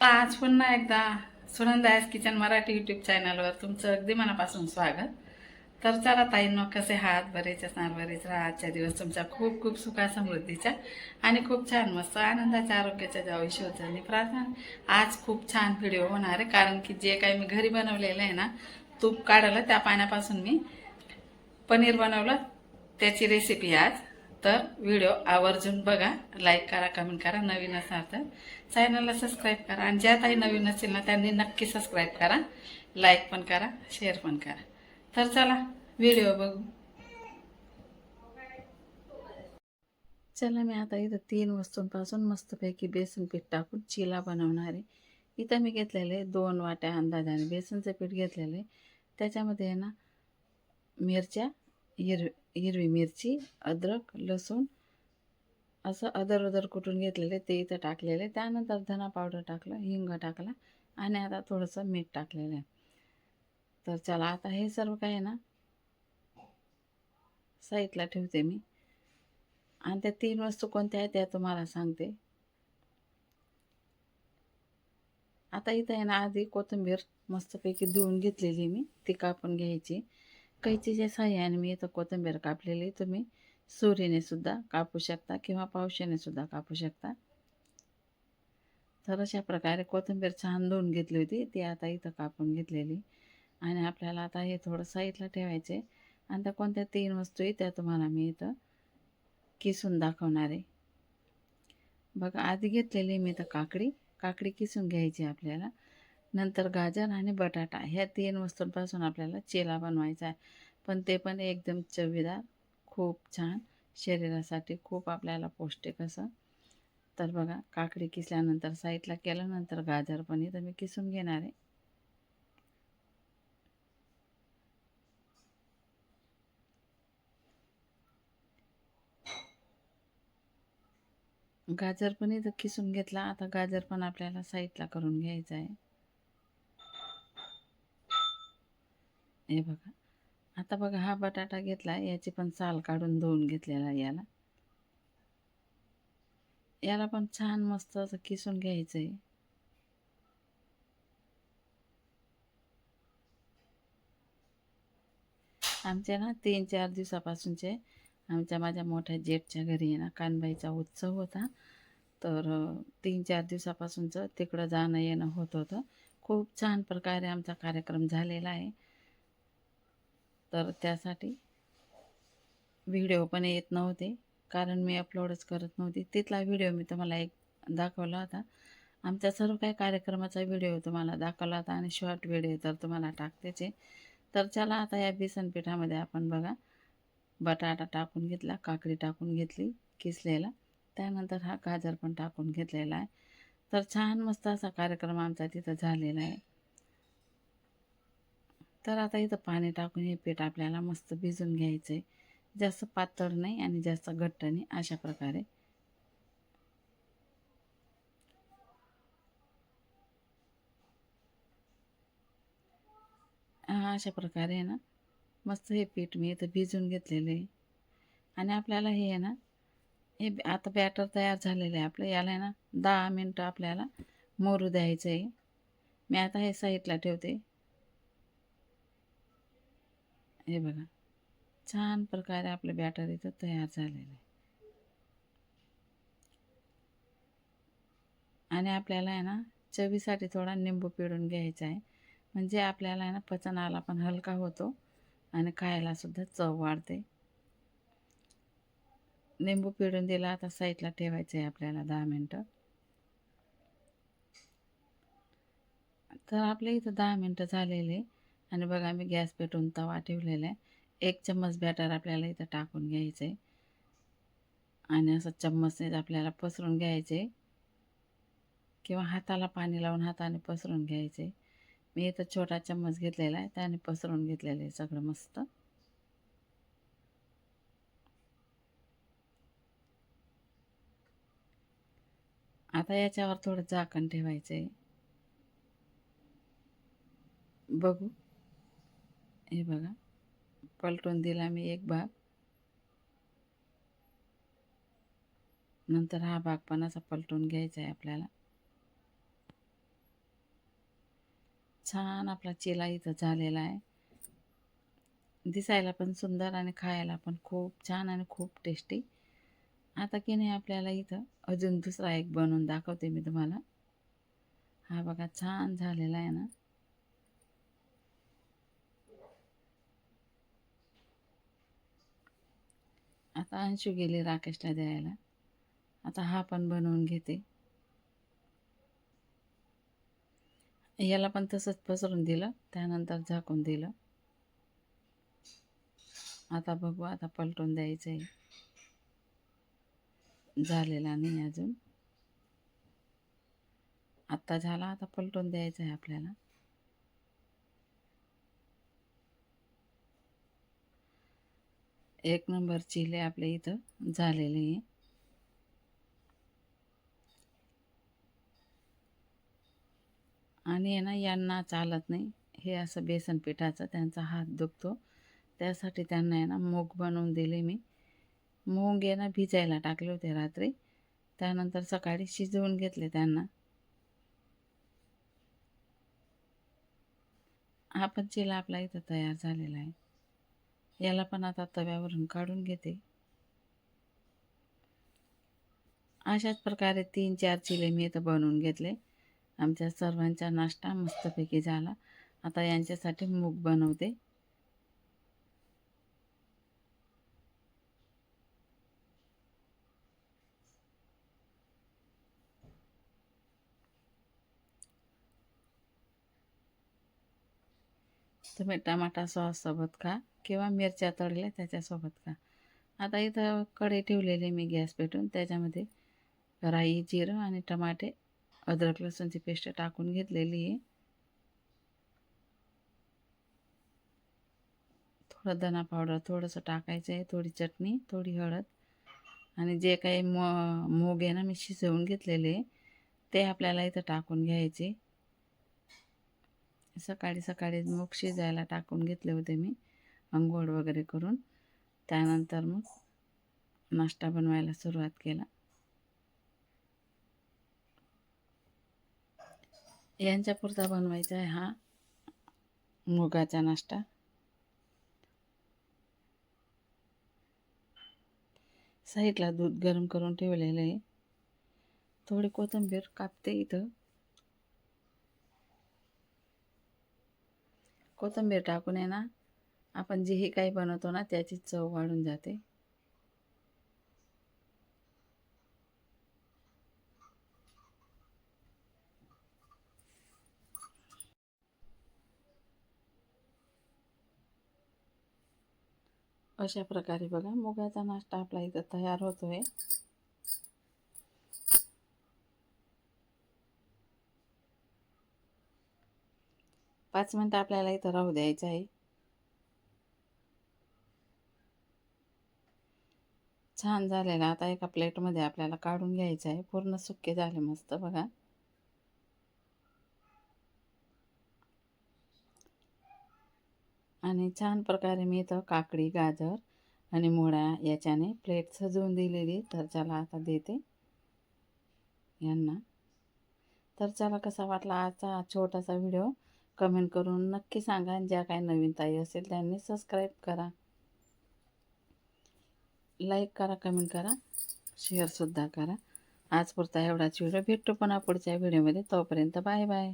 आज पुन्हा एकदा सुनंदास किचन मराठी यूट्यूब चॅनलवर तुमचं अगदी मनापासून स्वागत. तर चला ताईंनो कसे हात बरेच असणार बरेच राहा. आजच्या दिवस तुमच्या खूप खूप सुखा समृद्धीच्या आणि खूप छान मस्त आनंदाच्या आरोग्याच्या ज्या विषयी प्रार्थना. आज खूप छान व्हिडिओ होणार आहे कारण की जे काही मी घरी बनवलेलं आहे ना तूप काढलं त्या पाण्यापासून मी पनीर बनवलं त्याची रेसिपी आज. तर व्हिडिओ आवर्जून बघा लाईक करा कमेंट करा नवीन असाल तर. चॅनलला सबस्क्राईब करा आणि ज्या ताई नवीन असेल ना त्यांनी नक्की सबस्क्राईब करा. लाईक पण करा शेअर पण करा. तर चला व्हिडिओ बघू. चला मी आता इथं तीन वस्तूंपासून मस्तपैकी बेसन पीठ टाकून चिला बनवणार आहे. इथं मी घेतलेले दोन वाट्या अंदाजाने बेसनचं पीठ घेतलेलं आहे. त्याच्यामध्ये आहे ना मिरच्या हिरवी हिरवी मिरची अद्रक लसूण असं अदर अदर कुटून घेतलेले ते इथं टाकलेले. त्यानंतर धना पावडर टाकलं हिंग टाकला आणि आता थोडंसं मीठ टाकलेलं आहे. तर चला आता हे सर्व काय आहे ना साईडला ठेवते मी. आणि त्या तीन वस्तू कोणत्या आहेत त्या तुम्हाला सांगते. आता इथं आहे ना आधी कोथिंबीर मस्तपैकी धुवून घेतलेली मी. ती कापून घ्यायची. कैचीच्या साह्याने मी इथं कोथिंबीर कापलेली तुम्ही सुरीने सुद्धा कापू शकता किंवा पावशाने सुद्धा कापू शकता. तर अशा प्रकारे कोथिंबीर छान धुवून घेतली होती ती आता इथं कापून घेतलेली. आणि आपल्याला आता हे थोडं साईडला ठेवायचे आणि त्या कोणत्या तीन वस्तू आहे त्या तुम्हाला मी इथं किसून दाखवणार आहे. बघा आधी घेतलेली मी इथं काकडी. काकडी किसून घ्यायची आपल्याला. नंतर गाजर आणि बटाटा ह्या तीन वस्तूंपासून आपल्याला चिला बनवायचा आहे. पण ते पण एकदम चवीदार खूप छान. शरीरासाठी खूप आपल्याला पौष्टिक असं. तर बघा काकडी किसल्यानंतर साईडला केल्यानंतर गाजर पण इथं मी किसून घेणार आहे. गाजर पण इथं किसून घेतला. आता गाजर पण आपल्याला साईडला करून घ्यायचं आहे. हे बघा. आता बघा हा बटाटा घेतला याची पण साल काढून धुवून घेतलेला याला. याला पण छान मस्त असं किसून घ्यायचं आहे आमच्या ना तीन चार दिवसापासूनचे आमच्या माझ्या मोठ्या जेठच्या घरी ना कानबाईचा उत्सव होता. तर तीन चार दिवसापासूनचं तिकडं जाणं येणं होत होतं. खूप छान प्रकारे आमचा कार्यक्रम झालेला आहे. तर त्यासाठी व्हिडिओ पण येत नव्हते. कारण मी अपलोडच करत नव्हती. तिथला व्हिडिओ मी तुम्हाला एक दाखवला होता. आमच्या सर्व काही कार्यक्रमाचा व्हिडिओ तुम्हाला दाखवला होता आणि शॉर्ट व्हिडिओ तर तुम्हाला टाकतेच. आहे तर चला आता या बेसन पिठामध्ये आपण बघा. बटाटा टाकून घेतला काकडी टाकून घेतली किसलेला. त्यानंतर हा गाजर पण टाकून घेतलेला आहे. तर छान मस्त असा कार्यक्रम आमचा तिथं झालेला आहे. तर आता इथं पाणी टाकून हे पीठ आपल्याला मस्त भिजून घ्यायचं आहे जास्त पातळ नाही आणि जास्त घट्ट नाही अशा प्रकारे. हा, अशा प्रकारे आहे ना. मस्त हे पीठ मी इथं भिजून घेतलेलं आहे. आणि आपल्याला हे आहे ना हे आता बॅटर तयार झालेलं आहे आपलं. याला आहे ना दहा मिनटं आपल्याला मोरू द्यायचं आहे मी आता हे साईडला ठेवते. हे बघा. छान प्रकारे आपलं बॅटर इथं तयार झालेलं आहे. आणि आपल्याला आहे ना चवीसाठी थोडा निंबू पिळून घ्यायचा आहे. म्हणजे आपल्याला आहे ना पचनाला पण हलका होतो आणि खायला सुद्धा चव वाढते. निंबू पिळून दिला आता साईडला ठेवायचं आहे आपल्याला दहा मिनटं. तर आपल्या इथं दहा मिनटं झालेले. आणि बघा मी गॅस पेटून तवा ठेवलेला आहे. एक चम्मच बॅटर आपल्याला इथं टाकून घ्यायचं आहे आणि असं चम्मचने आपल्याला पसरून घ्यायचे किंवा हाताला पाणी लावून हाताने पसरून घ्यायचे मी इथं छोटा चम्मच घेतलेला आहे त्याने पसरून घेतलेलं आहे सगळं मस्त. आता याच्यावर थोडं झाकण ठेवायचं आहे बघू. हे बघा. पलटून दिला मी एक भाग. नंतर हा भाग पण असा पलटून घ्यायचा आहे आपल्याला. छान आपला चिला इथं झालेला आहे दिसायला पण सुंदर आणि खायला पण खूप छान आणि खूप टेस्टी आता की नाही आपल्याला इथं अजून दुसरा एक बनवून दाखवते मी तुम्हाला. हा बघा छान झालेला आहे ना. आता अंशू गेले राकेशला द्यायला. आता हा पण बनवून घेते. याला पण तसंच पसरून दिलं त्यानंतर झाकून दिलं. आता बघू आता पलटून द्यायचं आहे झालेला नाही अजून. आत्ता झाला आता पलटून द्यायचं आहे आपल्याला. एक नंबर चिले आपल्या इथं झालेले आहे. आणि आहे ना यांना चालत नाही. हे असं बेसन पिठाचं त्यांचा हात दुखतो. त्यासाठी त्यांना आहे ना मूग बनवून दिले मी. मूग आहे ना भिजायला टाकले होते रात्री. त्यानंतर सकाळी शिजवून घेतले त्यांना. हा पण चिला आपला इथं तयार झालेला आहे. याला पण आता तव्यावरून काढून घेते. अशाच प्रकारे तीन चार चिले मी इथं बनवून घेतले. आमच्या सर्वांचा नाश्ता मस्तपैकी झाला. आता यांच्यासाठी मूग बनवते. तुम्ही टमाटा सॉससोबत खा. किंवा मिरच्या तळल्या त्याच्यासोबत का आता इथं कढई ठेवलेली मी गॅस पेटून त्याच्यामध्ये राई जिरं आणि टमाटे अद्रक लसूणची पेस्ट टाकून घेतलेली आहे. थोडं धना पावडर थोडंसं टाकायचं आहे. थोडी चटणी थोडी हळद आणि जे काही म मोग आहे ना मी शिजवून घेतलेले ते आपल्याला इथं टाकून घ्यायचे. सकाळी सकाळी मूग शिजायला टाकून घेतले होते मी. अंघोळ वगैरे करून त्यानंतर मग नाश्ता बनवायला सुरुवात केला. यांच्यापुरता बनवायचा आहे हा मुगाचा नाश्ता. साईडला दूध गरम करून ठेवलेलं आहे. थोडी कोथिंबीर कापते इथं. कोथिंबीर टाकून आहे ना आपण जे हे काही बनवतो ना त्याची चव वाढून जाते. अशा प्रकारे बघा मुगाचा नाश्ता आपला इथं तयार होतोय. पाच मिनटं आपल्याला इथं राहू द्यायचं आहे. छान झालेला आता एका प्लेटमध्ये आपल्याला काढून घ्यायचं आहे. पूर्ण सुके झाले मस्त बघा. आणि छान प्रकारे मी इथं काकडी गाजर आणि मुळा याच्याने प्लेट सजवून दिलेली तर चला आता देते यांना. तर चला कसा वाटला आजचा छोटासा व्हिडिओ? कमेंट करून नक्की सांगा ज्या काही नवीन ताई असेल त्यांनी सबस्क्राईब करा. लाईक करा कमेंट करा शेअरसुद्धा करा. आज पुरता एवढाच व्हिडिओ. भेटतो पण पुढच्या व्हिडिओमध्ये. तोपर्यंत बाय बाय.